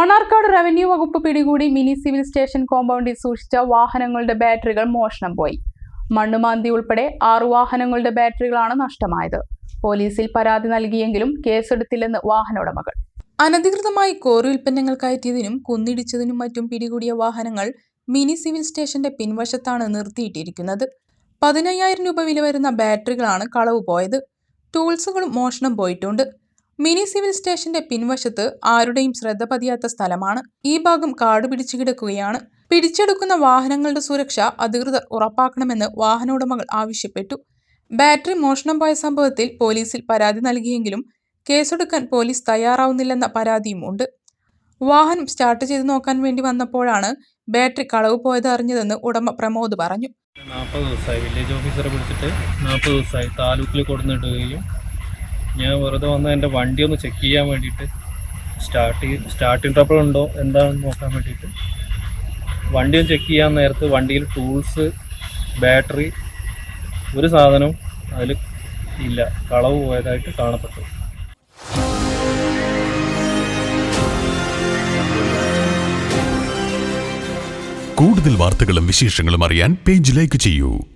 Mannarkkad revenue വകുപ്പ് പിടികൂടി mini civil station കോമ്പൗണ്ടിൽ സൂക്ഷിച്ച വാഹനങ്ങളുടെ ബാറ്ററികൾ മോഷണം പോയി. മണ്ണുമാന്തി ഉൾപ്പെടെ ആറു വാഹനങ്ങളുടെ ബാറ്ററികളാണ് നഷ്ടമായത്. പോലീസിൽ പരാതി നൽകിയെങ്കിലും കേസെടുത്തില്ലെന്ന് വാഹന ഉടമകൾ. അനധികൃതമായി കോറി ഉൽപ്പന്നങ്ങൾ കയറ്റിയതിനും കുന്നിടിച്ചതിനും മറ്റും പിടികൂടിയ വാഹനങ്ങൾ മിനി സിവിൽ സ്റ്റേഷന്റെ പിൻവശത്താണ് നിർത്തിയിട്ടിരിക്കുന്നത്. പതിനയ്യായിരം രൂപ വില വരുന്ന ബാറ്ററികളാണ് കളവ് പോയത്. ടൂൾസുകളും മോഷണം പോയിട്ടുണ്ട്. മിനി സിവിൽ സ്റ്റേഷന്റെ പിൻവശത്ത് ആരുടെയും ശ്രദ്ധ പതിയാത്ത സ്ഥലമാണ്. ഈ ഭാഗം കാട് പിടിച്ചു കിടക്കുകയാണ്. പിടിച്ചെടുക്കുന്ന വാഹനങ്ങളുടെ സുരക്ഷ അധികൃതർ ഉറപ്പാക്കണമെന്ന് വാഹനോടമകൾ ആവശ്യപ്പെട്ടു. ബാറ്ററി മോഷണം പോയ സംഭവത്തിൽ പോലീസിൽ പരാതി നൽകിയെങ്കിലും കേസെടുക്കാൻ പോലീസ് തയ്യാറാവുന്നില്ലെന്ന പരാതിയും ഉണ്ട്. വാഹനം സ്റ്റാർട്ട് ചെയ്ത് നോക്കാൻ വേണ്ടി വന്നപ്പോഴാണ് ബാറ്ററി കളവ് പോയത് അറിഞ്ഞതെന്ന് ഉടമ പ്രമോദ് പറഞ്ഞു. നാൽപ്പത് ദിവസമായി വില്ലേജ് ഓഫീസറെ വിളിച്ചിട്ട് നാൽപ്പത് ദിവസമായി താലൂക്കിൽ കൊടുന്നിടുകയും ഞാൻ വെറുതെ വന്ന് എന്റെ വണ്ടി ഒന്ന് ചെക്ക് ചെയ്യാൻ വേണ്ടിയിട്ട് സ്റ്റാർട്ട് സ്റ്റാർട്ടിങ് ട്രബിൾ ഉണ്ടോ എന്താണെന്ന് നോക്കാൻ വേണ്ടിയിട്ട്. വണ്ടി ഒന്ന് ചെക്ക് ചെയ്യാൻ നേരത്ത് വണ്ടിയിൽ ടൂൾസ് ബാറ്ററി ഒരു സാധനവും അതിൽ ഇല്ല. കളവ് പോയതായിട്ട് കാണപ്പെട്ടു. കൂടുതൽ വാർത്തകളും വിശേഷങ്ങളും അറിയാൻ പേജ് ലൈക്ക് ചെയ്യൂ.